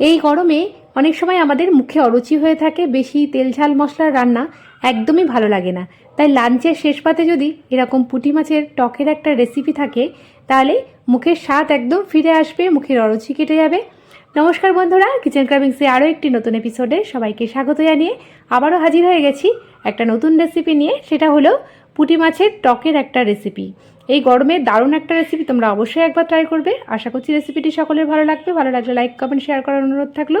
এই গরমে অনেক সময় আমাদের মুখে অরুচি হয়ে থাকে, বেশি তেল ঝাল মশলার রান্না একদমই ভালো লাগে না। তাই লাঞ্চের শেষ পাতে যদি এরকম পুঁটি মাছের টকের একটা রেসিপি থাকে, তাহলে মুখের স্বাদ একদম ফিরে আসবে, মুখের অরুচি কেটে যাবে। নমস্কার বন্ধুরা কিচেন ক্রাভিংসে আরও একটি নতুন এপিসোডে সবাইকে স্বাগত জানিয়ে আবারও হাজির হয়ে গেছি একটা নতুন রেসিপি নিয়ে, সেটা হলো পুঁটি মাছের টকের একটা রেসিপি এই গরমে দারুণ একটা রেসিপি তোমরা অবশ্যই একবার ট্রাই করবে। আশা করছি রেসিপিটি সকলের ভালো লাগবে। ভালো লাগলে লাইক কমেন্ট শেয়ার করার অনুরোধ থাকল।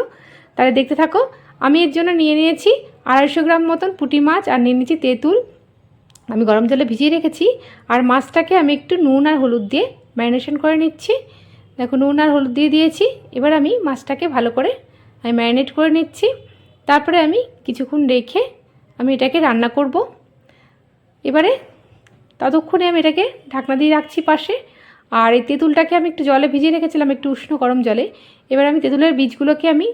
তাহলে দেখতে থাকো, আমি এর জন্য নিয়ে নিয়েছি আড়াইশো গ্রাম মতন পুঁটি মাছ আর নিয়ে নিয়েছি তেঁতুল। আমি গরম জলে ভিজিয়ে রেখেছি। আর মাছটাকে আমি একটু নুন আর হলুদ দিয়ে ম্যারিনেশন করে নিচ্ছি। দেখো, নুন আর হলুদ দিয়ে দিয়েছি। এবার আমি মাছটাকে ভালো করে আমি ম্যারিনেট করে নিচ্ছি। তারপরে আমি কিছুক্ষণ রেখে আমি এটাকে রান্না করব। এবারে ততক্ষণে আমি এটাকে ঢাকনা দিয়ে রাখছি পাশে। আর এই তেঁতুলটাকে আমি একটু জলে ভিজিয়ে রেখেছিলাম একটু উষ্ণ গরম জলে। এবার আমি তেঁতুলের বীজগুলোকে আমি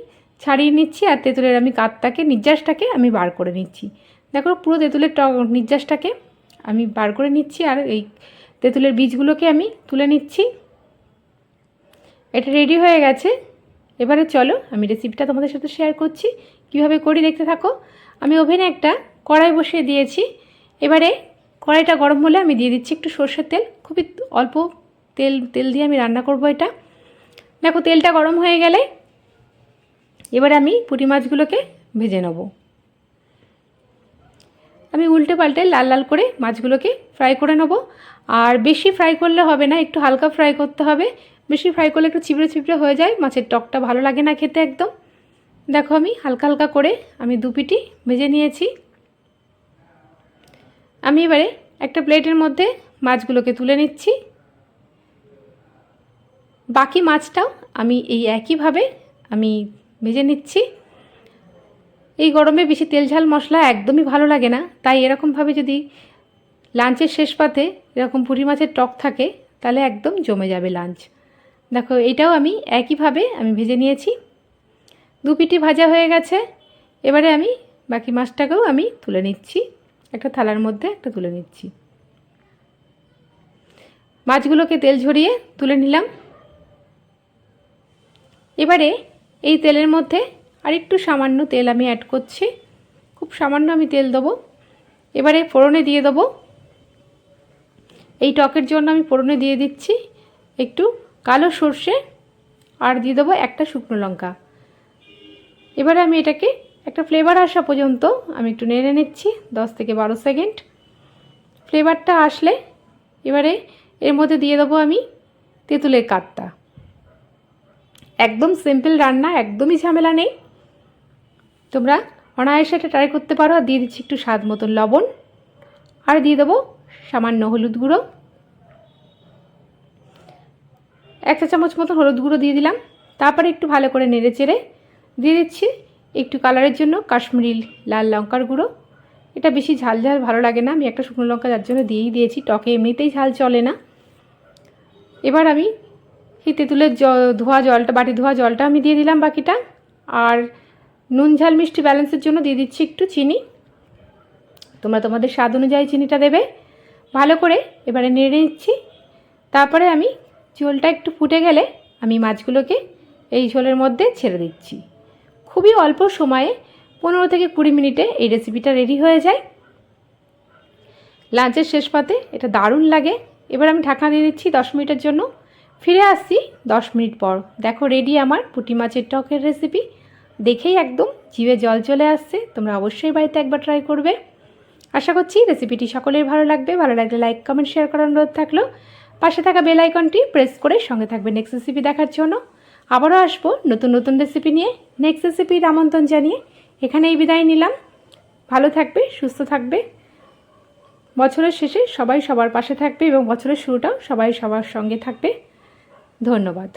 ছাড়িয়ে নিচ্ছি আর তেঁতুলের আমি কাতটাকে নির্যাসটাকে আমি বার করে নিচ্ছি। দেখো, পুরো তেঁতুলের ট নির্যাসটাকে আমি বার করে নিচ্ছি আর এই তেঁতুলের বীজগুলোকে আমি তুলে নিচ্ছি। এটা রেডি হয়ে গেছে। এবারে চলো, আমি রেসিপিটা তোমাদের সাথে শেয়ার করছি। কীভাবে করি দেখতে থাকো। আমি ওভেনে একটা কড়াই বসিয়ে দিয়েছি। এবারে কড়াইটা গরম হলে আমি দিয়ে দিচ্ছি একটু সর্ষের তেল। খুবই অল্প তেল তেল দিয়ে আমি রান্না করব এটা। দেখো, তেলটা গরম হয়ে গেলে এবারে আমি পুঁটি মাছগুলোকে ভেজে নেব। আমি উল্টে পাল্টে লাল লাল করে মাছগুলোকে ফ্রাই করে নেব। আর বেশি ফ্রাই করলে হবে না, একটু হালকা ফ্রাই করতে হবে। বেশি ফ্রাই করলে একটু চিবড়ে চিবড়ে হয়ে যায়, মাছের টকটা ভালো লাগে না খেতে একদম। দেখো আমি হালকা হালকা করে আমি দু পিটি ভেজে নিয়েছি। আমি এবারে একটা প্লেটের মধ্যে মাছগুলোকে তুলে নিচ্ছি। বাকি মাছটাও আমি এই একইভাবে আমি ভেজে নিচ্ছি। এই গরমে বেশি তেল ঝাল মশলা একদমই ভালো লাগে না। তাই এরকমভাবে যদি লাঞ্চের শেষ পাতে এরকম পুঁটি মাছের টক থাকে, তাহলে একদম জমে যাবে লাঞ্চ। দেখো, এটাও আমি একইভাবে আমি ভেজে নিয়েছি। দু পিটি ভাজা হয়ে গেছে। এবারে আমি বাকি মাছটাকেও আমি তুলে নিচ্ছি। একটা থালার মধ্যে একটা তুলে নিচ্ছি। মাছগুলোকে তেল ঝরিয়ে তুলে নিলাম। এবারে এই তেলের মধ্যে আর একটু সামান্য তেল আমি অ্যাড করছি। খুব সামান্য আমি তেল দেবো। এবারে ফোড়নে দিয়ে দেবো। এই টকের জন্য আমি ফোড়নে দিয়ে দিচ্ছি একটু কালো সর্ষে আর দিয়ে দেবো একটা শুকনো লঙ্কা। এবারে আমি এটাকে একটা ফ্লেভার আসা পর্যন্ত আমি একটু নেড়ে নিচ্ছি, দশ থেকে বারো সেকেন্ড ফ্লেভারটা আসলে এবারে এর মধ্যে দিয়ে দেবো আমি তেঁতুলের কাতটা। একদম সিম্পল রান্না, একদমই ঝামেলা নেই। তোমরা অনায়াসে এটা ট্রাই করতে পারো, আর দিয়ে দিচ্ছি একটু স্বাদ মতন লবণ। আর দিয়ে দেবো সামান্য হলুদ গুঁড়ো। এক চা চামচ মতো হলুদ গুঁড়ো দিয়ে দিলাম। তারপরে একটু ভালো করে নেড়ে চেড়ে দিয়ে দিচ্ছি একটু কালারের জন্য, কাশ্মীরি লাল লঙ্কার গুঁড়ো। এটা বেশি ঝাল ঝাল ভালো লাগে না। আমি একটা শুকনো লঙ্কা যার জন্য দিয়েই দিয়েছি, টকে এমনিতেই ঝাল চলে না। এবার আমি এই তেঁতুলের জ, ধোয়া জলটা, বাটি ধোয়া জলটা আমি দিয়ে দিলাম বাকিটা। আর নুন ঝাল মিষ্টি ব্যালেন্সের জন্য দিয়ে দিচ্ছি একটু চিনি। তোমরা তোমাদের স্বাদ অনুযায়ী চিনিটা দেবে। ভালো করে এবারে নেড়ে নিচ্ছি। তারপরে আমি ঝোলটা একটু ফুটে গেলে আমি মাছগুলোকে এই ঝোলের মধ্যে ছেড়ে দিচ্ছি। খুবই অল্প সময়ে পনেরো থেকে কুড়ি মিনিটে এই রেসিপিটা রেডি হয়ে যায়। লাঞ্চের শেষ পাতে এটা দারুণ লাগে। এবার আমি ঢাকনা দিয়ে দিচ্ছি দশ মিনিটের জন্য। ফিরে আসছি দশ মিনিট পর। দেখো রেডি আমার পুঁটি মাছের টকের রেসিপি দেখেই একদম জিভে জল চলে আসছে। তোমরা অবশ্যই বাড়িতে একবার ট্রাই করবে। আশা করছি রেসিপিটি সকলের ভালো লাগবে। ভালো লাগলে লাইক কমেন্ট শেয়ার করার অনুরোধ থাকল। পাশে থাকা বেল আইকনটি প্রেস করে সঙ্গে থাকবে নেক্সট রেসিপি দেখার জন্য। আবারও আসব নতুন নতুন রেসিপি নিয়ে নেক্সট রেসিপির আমন্ত্রণ জানিয়ে এখানেই বিদায় নিলাম। ভালো থাকবে, সুস্থ থাকবে। বছরের শেষে সবাই সবার পাশে থাকবে এবং বছরের শুরুটাও সবাই সবার সঙ্গে থাকবে। ধন্যবাদ।